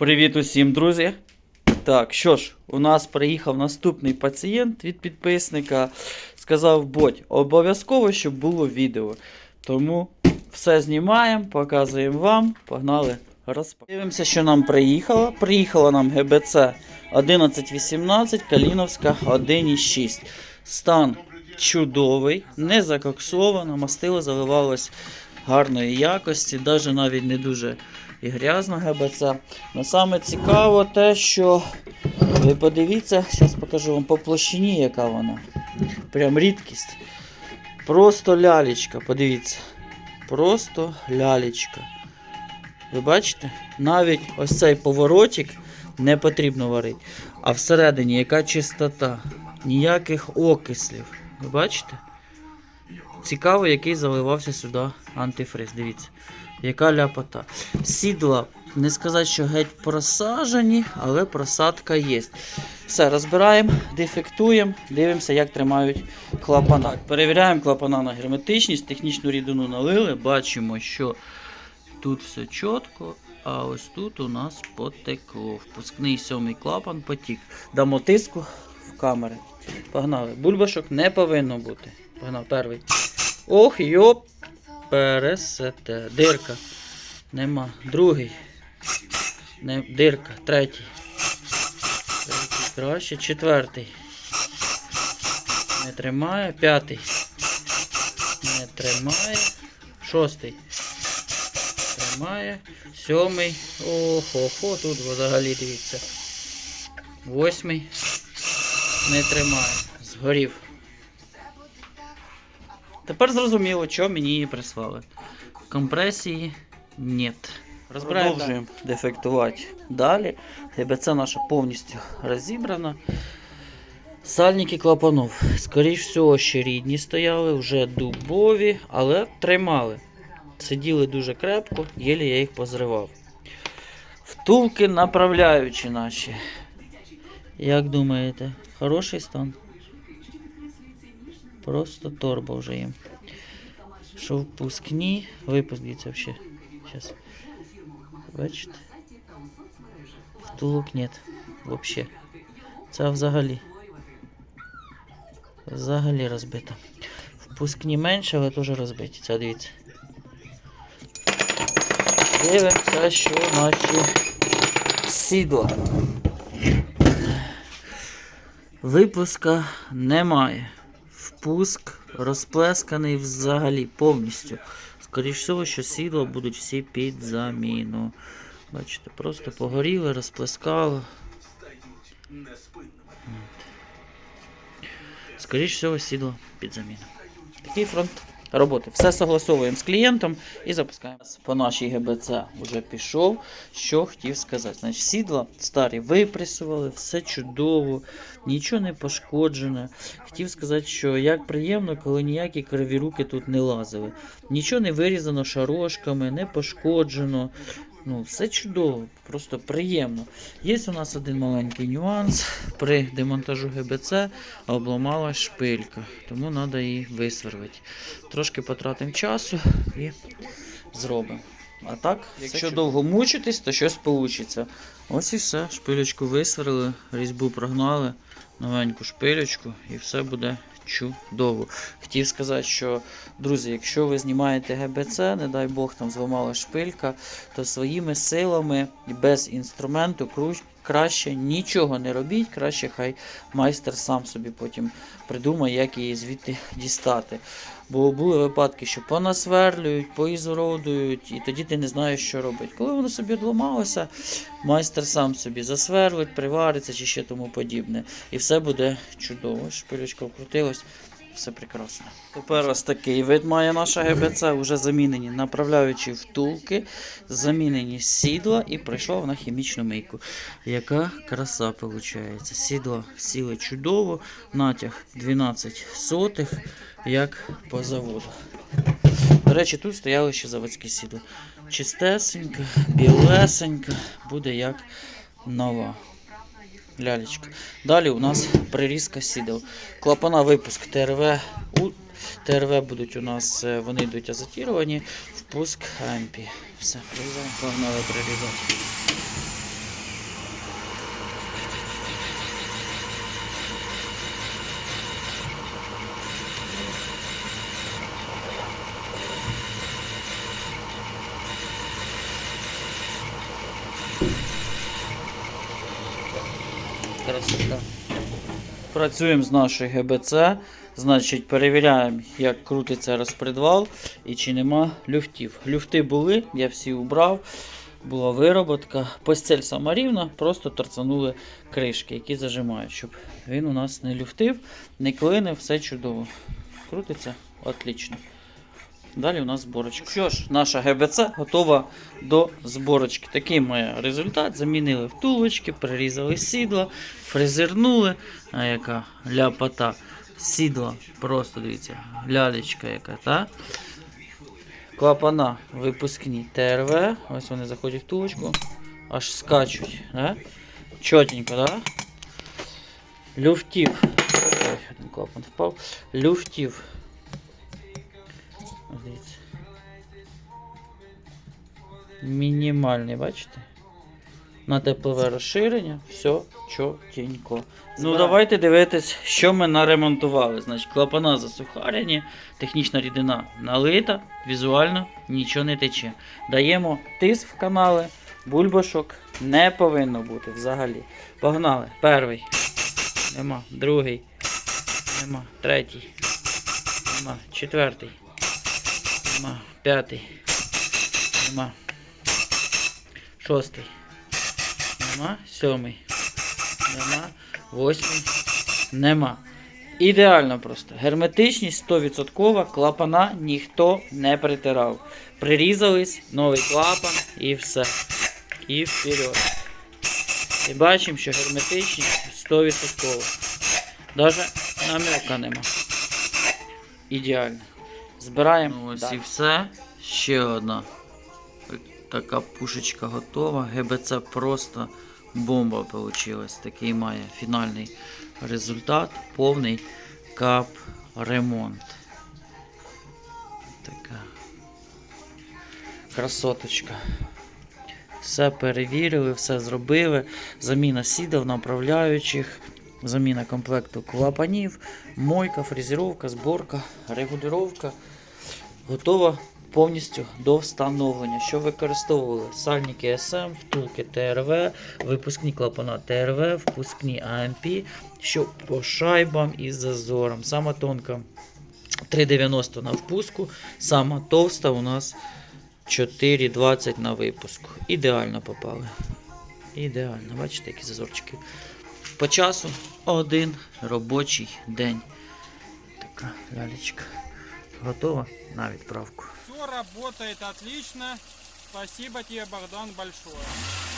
Привіт усім, друзі. Так, що ж, у нас приїхав наступний пацієнт від підписника. Сказав Бодь, обов'язково, щоб було відео. Тому все знімаємо, показуємо вам. Погнали. Розпа- Дивимося, що нам приїхало. Приїхала нам ГБЦ 1118, Каліновська 1,6. Стан чудовий, не закоксовано, мастило заливалось гарної якості, навіть навіть не дуже і грязно ГБЦ. Но саме цікаво те, що ви подивіться, зараз покажу вам по площині, яка вона. Прям рідкість. Просто лялечка, подивіться. Просто лялечка. Ви бачите? Навіть ось цей поворотик не потрібно варити. А всередині яка чистота, ніяких окислів. Ви бачите? Цікаво, який заливався сюди антифриз. Дивіться, яка ляпота. Сідла, не сказати, що геть просажені, але просадка є. Все, розбираємо, дефектуємо, дивимося, як тримають клапана. Перевіряємо клапана на герметичність, технічну рідину налили, бачимо, що тут все чітко, а ось тут у нас потекло. Впускний сьомий клапан потік. Дамо тиску в камери. Погнали. Бульбашок не повинно бути. Погнав перший. Ох, йоп. Пересете. Дирка. Нема. Другий. Не, дирка. Третій. Третій краще. Четвертий. Не тримає. П'ятий. Не тримає. Шостий. Тримає. Сьомий. Охо-хо, тут взагалі дивіться. Восьмий. Не тримає. Згорів. Тепер зрозуміло, що мені її прислали. Компресії нет. Продовжуємо дефектувати далі. ГБЦ наша повністю розібрана. Сальники клапанов. Скоріш всього, ще рідні стояли, вже дубові, але тримали. Сиділи дуже крепко, єлі я їх позривав. Втулки направляючі наші. Як думаєте, хороший стан? Просто торба вже їм. Що впускні. Випуск дивіться взагалі. Сейчас. Бачите? Втулок нет. Вообще. Це взагалі. Взагалі розбито. Впускні менше, але теж розбиті. Це дивіться. Дивимося, що наші сідла. Випуска немає. Впуск розплесканий взагалі повністю. Скоріше всього, що сідла будуть всі під заміну. Бачите, просто погоріли, розплескало. Скоріше всього, сідло під заміну. Такий фронт роботи. Все согласовуємо з клієнтом і запускаємо. По нашій ГБЦ вже пішов. Що хотів сказати. Значить, сідла старі випресували, все чудово, нічого не пошкоджено. Хотів сказати, що як приємно, коли ніякі криві руки тут не лазили. Нічого не вирізано шарошками, не пошкоджено. Ну, все чудово, просто приємно. Є у нас один маленький нюанс. При демонтажу ГБЦ обламалась шпилька, тому треба її висверлити. Трошки потратимо часу і зробимо. А так, якщо довго мучитись, то щось вийде. Ось і все. Шпилечку висверлили, різьбу прогнали, новеньку шпилечку і все буде чудово. Хотів сказати, що, друзі, якщо ви знімаєте ГБЦ, не дай Бог там зламала шпилька, то своїми силами і без інструменту кру- краще нічого не робіть, краще хай майстер сам собі потім придумає, як її звідти дістати. Бо були випадки, що понасверлюють, поізородують, і тоді ти не знаєш, що робити. Коли воно собі одламалося, майстер сам собі засверлить, привариться чи ще тому подібне. І все буде чудово. Шпилечка вкрутилась, все прекрасно. Тепер ось такий вид має наша ГБЦ, вже замінені направляючі втулки, замінені сідла і прийшла вона хімічну мийку. Яка краса виходить. Сідла сіли чудово, натяг 12 сотих, як по заводу. До речі, тут стояли ще заводські сідла. Чистесенька, білесенька, буде як нова лялечка. Далі у нас прирізка сідел. Клапана випуск ТРВ. ТРВ будуть у нас, е, вони йдуть азотіровані, впуск АМПІ. Все, прирізаємо, погнали прирізати. Thank you. Красота. Працюємо з нашою ГБЦ. Значить, перевіряємо, як крутиться розпредвал і чи нема люфтів. Люфти були, я всі убрав. Була вироботка. Постель сама рівна, просто торцанули кришки, які зажимають, щоб він у нас не люфтив, не клинив, все чудово. Крутиться отлично. Далі у нас зборочка. Що ж, наша ГБЦ готова до зборочки. Такий має результат. Замінили втулочки, прирізали сідла, фрезернули. А яка ляпота. Сідла, просто дивіться, лялечка яка, та? Клапана випускні ТРВ. Ось вони заходять в втулочку. Аж скачуть. Да? Чотенько, да? Люфтів. Ой, один клапан впав. Люфтів. Мінімальний, бачите? На теплове розширення, все чотенько. Ну давайте дивитись, що ми наремонтували. Значить, клапана засухарені, технічна рідина налита, візуально нічого не тече. Даємо тиск в канали, бульбашок не повинно бути взагалі. Погнали. Перший. Нема. Другий. Нема. Третій. Нема. Четвертий. Нема. П'ятий. Нема. Шостий. Нема. Сьомий. Нема. Восьмий. Нема. Ідеально просто. Герметичність 100%, клапана ніхто не притирав. Прирізались, новий клапан і все. І вперед. І бачимо, що герметичність 100%. Даже намека нема. Ідеально. Збираємо. Ось Так. і все. Ще одна така пушечка готова. ГБЦ просто бомба вийшла. Такий має фінальний результат. Повний кап ремонт. Така красоточка. Все перевірили, все зробили. Заміна сідел, направляючих, заміна комплекту клапанів, мойка, фрезеровка, зборка, регулювання. Готова повністю до встановлення. Що використовували? Сальники SM, втулки ТРВ, випускні клапана ТРВ, впускні АМП, що по шайбам і зазорам. Сама тонка 3,90 на впуску, сама товста у нас 4,20 на випуску. Ідеально попали. Ідеально, бачите, які зазорчики. По часу один робочий день. Така лялечка. Готова на відправку. Работает отлично. Спасибо тебе, Богдан, большое.